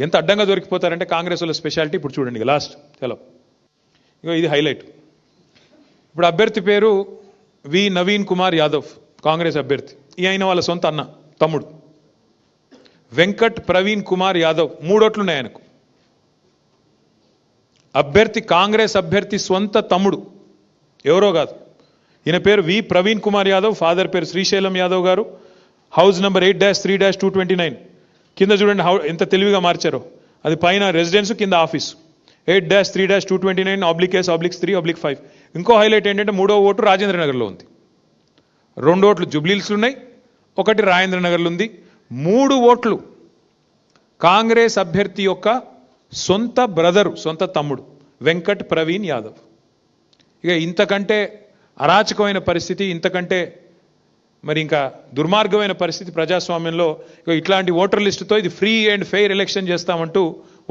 ఎంత అడ్డంగా దొరికిపోతారంటే కాంగ్రెస్ వాళ్ళ స్పెషాలిటీ ఇప్పుడు చూడండి లాస్ట్. చలో ఇగో ఇది హైలైట్. ఇప్పుడు అభ్యర్థి పేరు వి నవీన్ కుమార్ యాదవ్ కాంగ్రెస్ అభ్యర్థి. ఈ అయిన వాళ్ళ సొంత అన్న తమ్ముడు. వెంకట్ ప్రవీణ్ కుమార్ యాదవ్ మూడోట్లున్నాయి ఆయనకు. అభ్యర్థి కాంగ్రెస్ అభ్యర్థి సొంత తమ్ముడు. ఎవరో కాదు. ఈయన పేరు వి ప్రవీణ్ కుమార్ యాదవ్ ఫాదర్ పేరు శ్రీశైలం యాదవ్ గారు. House number eight dash three dash two twenty nine. కింద చూడండి హౌ ఎంత తెలివిగా మార్చారో. అది పైన రెసిడెన్స్ కింద office eight dash three dash two twenty nine oblique S obliques three oblique five ఇంకో హైలైట్ ఏంటంటే మూడో ఓటు రాజేంద్ర నగర్లో ఉంది. రెండు ఓట్లు జుబ్లీల్స్ ఉన్నాయి ఒకటి రాజేంద్ర నగర్లో ఉంది. మూడు ఓట్లు కాంగ్రెస్ అభ్యర్థి యొక్క సొంత బ్రదరు సొంత తమ్ముడు వెంకట్ ప్రవీణ్ యాదవ్. ఇక ఇంతకంటే అరాచకమైన పరిస్థితి ఇంతకంటే మరి ఇంకా దుర్మార్గమైన పరిస్థితి ప్రజాస్వామ్యంలో ఇట్లాంటి ఓటర్ లిస్టుతో ఇది ఫ్రీ అండ్ ఫెయిర్ ఎలక్షన్ చేస్తామంటూ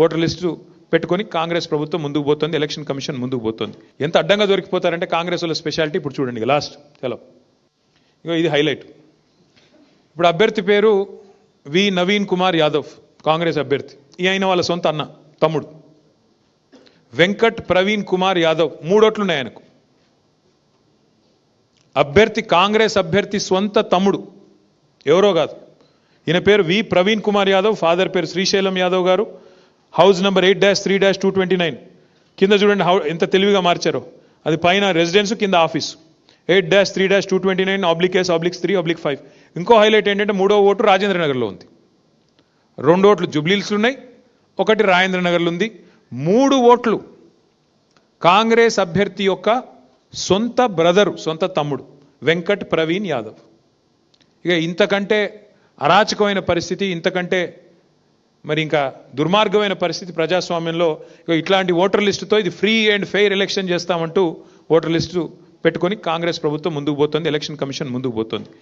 ఓటర్ లిస్టు పెట్టుకొని కాంగ్రెస్ ప్రభుత్వం ముందుకు పోతుంది ఎలక్షన్ కమిషన్ ముందుకు పోతుంది. ఎంత అడ్డంగా దొరికిపోతారంటే కాంగ్రెస్ వాళ్ళ స్పెషాలిటీ ఇప్పుడు చూడండి లాస్ట్ చలో ఇగో ఇది హైలైట్. ఇప్పుడు అభ్యర్థి పేరు వి నవీన్ కుమార్ యాదవ్ కాంగ్రెస్ అభ్యర్థి. ఈ అయిన వాళ్ళ సొంత అన్న తమ్ముడు. వెంకట్ ప్రవీణ్ కుమార్ యాదవ్ మూడోట్లున్నాయి ఆయనకు. అభ్యర్థి కాంగ్రెస్ అభ్యర్థి స్వంత తమ్ముడు. ఎవరో కాదు. ఈయన పేరు వి ప్రవీణ్ కుమార్ యాదవ్ ఫాదర్ పేరు శ్రీశైలం యాదవ్ గారు. House number eight dash three dash two twenty nine. కింద చూడండి హౌ ఎంత తెలివిగా మార్చారో. అది పైన రెసిడెన్స్ కింద office. Eight dash three dash two twenty nine oblique S oblique three oblique five ఇంకో హైలైట్ ఏంటంటే మూడో ఓటు రాజేంద్ర నగర్లో ఉంది. రెండు ఓట్లు జుబ్లీల్స్ ఉన్నాయి ఒకటి రాజేంద్ర నగర్లో ఉంది. మూడు ఓట్లు కాంగ్రెస్ అభ్యర్థి యొక్క సొంత బ్రదరు సొంత తమ్ముడు వెంకట్ ప్రవీణ్ యాదవ్. ఇక ఇంతకంటే అరాచకమైన పరిస్థితి ఇంతకంటే మరి ఇంకా దుర్మార్గమైన పరిస్థితి ప్రజాస్వామ్యంలో ఇక ఇట్లాంటి ఓటర్ లిస్టుతో ఇది ఫ్రీ అండ్ ఫెయిర్ ఎలక్షన్ చేస్తామంటూ ఓటర్ లిస్టు పెట్టుకొని కాంగ్రెస్ ప్రభుత్వం ముందుకు పోతుంది ఎలక్షన్ కమిషన్ ముందుకు పోతుంది.